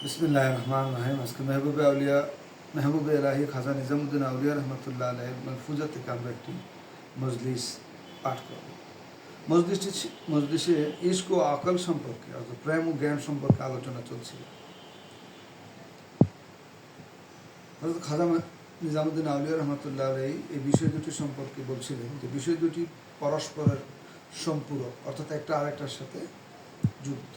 বিসমিল্লাহ রহমান রহিম আজকে মেহবুবে আউলিয়া মেহবুবে এলাহি খাজা নিজামুদ্দিন আউলিয়া রহমতুল্লাহ আলহের মাহফুজা থেকে আমরা একটি মজলিস পাঠ করব মজলিসটি মজলিসে ইস্ক ও আকল সম্পর্কে অর্থাৎ প্রেম ও জ্ঞান সম্পর্কে আলোচনা চলছিল খাজা নিজামুদ্দিন আউলিয়া রহমতুল্লাহ আলহী এই বিষয় দুটি সম্পর্কে বলছিলেন যে বিষয় দুটি পরস্পরের সম্পূরক অর্থাৎ একটা আরেকটার সাথে যুক্ত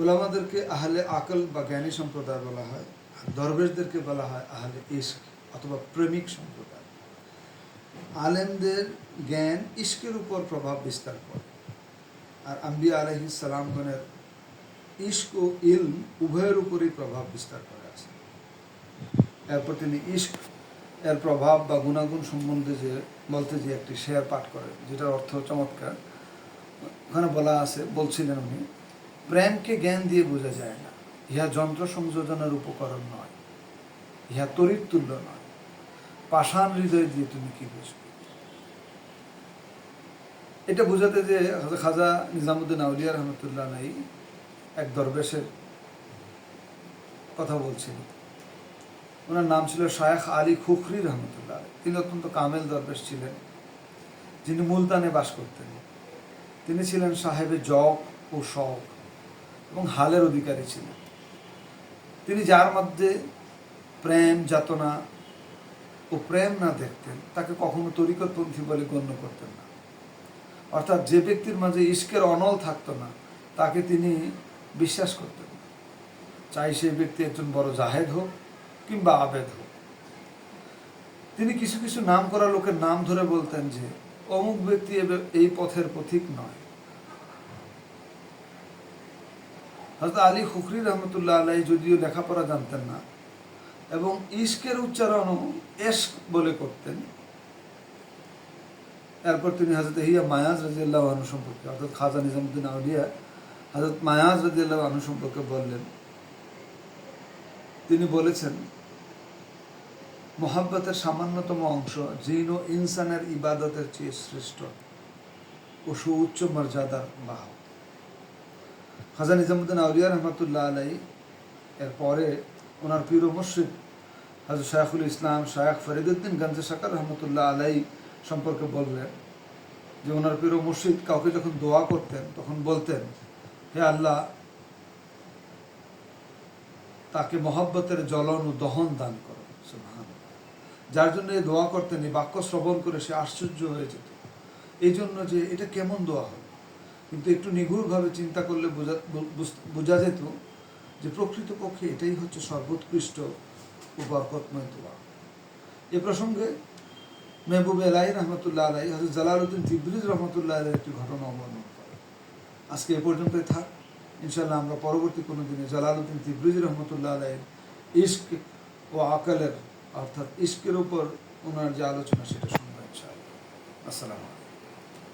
ওলামাদেরকে আহলে আকল বা জ্ঞানী সম্প্রদায় বলা হয়, আর দরবেশদেরকে বলা হয় আহলে ইস্ক অথবা প্রেমিক সম্প্রদায়। আলেমদের জ্ঞান ইস্কের উপর প্রভাব বিস্তার করে। আর আম্বিয়া আলহি সালামগণের ইস্ক ও ইলম উভয়ের উপরই প্রভাব বিস্তার করে আছে। এরপর তিনি ইস্ক এর প্রভাব বা গুণাগুণ সম্বন্ধে যে বলতে যে একটি শেয়ার পাঠ করেন, যেটার অর্থ চমৎকার। ওখানে বলা আছে, বলছিলেন উনি প্রেমকে জ্ঞান দিয়ে বোঝা যায় না। ইহা যন্ত্র সংযোজনের উপকরণ নয়। ইহা তরির তুল্য নয়। পাষাণ হৃদয় দিয়ে তুমি কি বুঝবে? এটা বোঝাতে যে খাজা নিজামুদ্দিন আউলিয়া রহমতুল্লাহ নাই এক দরবেশের কথা বলছিল ওনার নাম ছিল শায়েখ আলী খুখরি রহমতুল্লাহ তিনি অত্যন্ত কামেল দরবেশ ছিলেন। যিনি মুলতানে বাস করতেন। তিনি ছিলেন সাহেবের জক ও শখ এবং হালের অধিকারী ছিলেন। তিনি যার মধ্যে প্রেম, যাতনা ও প্রেম না দেখতেন, তাকে কখনো তরিকতপন্থী বলে গণ্য করতেন না। অর্থাৎ যে ব্যক্তির মাঝে ইস্কের অনল থাকতো না, তাকে তিনি বিশ্বাস করতেন না। চাই সেই ব্যক্তি একজন বড় জাহেদ হোক কিংবা আবেদ হোক। তিনি কিছু কিছু নাম করা লোকের নাম ধরে বলতেন যে, অমুক ব্যক্তি এই পথের পথিক নয়। হয়তো আলী খুখরি রহমতুল্লাহ আলাই যদিও লেখাপড়া জানতেন না এবং ইস্কের উচ্চারণও এস্ক বলে করতেন। এরপর তিনি হাজরত হিয়া মায়াজ রাজিয়াল্লাহ আনু সম্পর্কে, অর্থাৎ খাজা নিজামুদ্দিন আউলিয়া হাজরত মায়াজ রাজিয়াল্লাহ আনু সম্পর্কে বললেন। তিনি বলেছেন, মোহাব্বতের সামান্যতম অংশ জিন ও ইনসানের ইবাদতের চেয়ে শ্রেষ্ঠ ও সুউচ্চ মর্যাদার বাহক খাজা নিজামুদ্দিন আউলিয়া রহমতুল্লাহ আলাই এর পরে ওনার পীর ও মুর্শিদ হাজর শায়খুল ইসলাম শায়খ ফরিদুদ্দিন গঞ্জ শাকার রহমতুল্লাহ আলাই সম্পর্কে বললেন যে ওনার পীর ও মুর্শিদ কাউকে যখন দোয়া করতেন, তখন বলতেন, হে আল্লাহ, তাকে মহব্বতের জ্বলন ও দহন দান করো। যার জন্য এই দোয়া করতেন, এই বাক্য শ্রবণ করে সে আশ্চর্য হয়ে যেত। এই জন্য যে এটা কেমন দোয়া হলো কিন্তু একটু নিগুড়ভাবে চিন্তা করলে বোঝা বুঝ- যেত যে প্রকৃতপক্ষে এটাই হচ্ছে সর্বোৎকৃষ্ট ও বরকতময় দোয়া। এ প্রসঙ্গে মেহবুব এলাই রহমতুল্লাহ আলাই হজরত জালালউদ্দিন তিবরিজ রহমতুল্লাহ আলাই একটি ঘটনা অবর্ণন করে আজকে এ পর্যন্তই থাক। ইনশাল্লাহ আমরা পরবর্তী কোনো দিনে জালালউদ্দিন তিবরিজ রহমতুল্লাহ আলাইয়ের ইস্ক ও আকালের, অর্থাৎ ইস্কের উপর ওনার যে আলোচনা, সেটা শুনব আসসালামু আলাইকুম।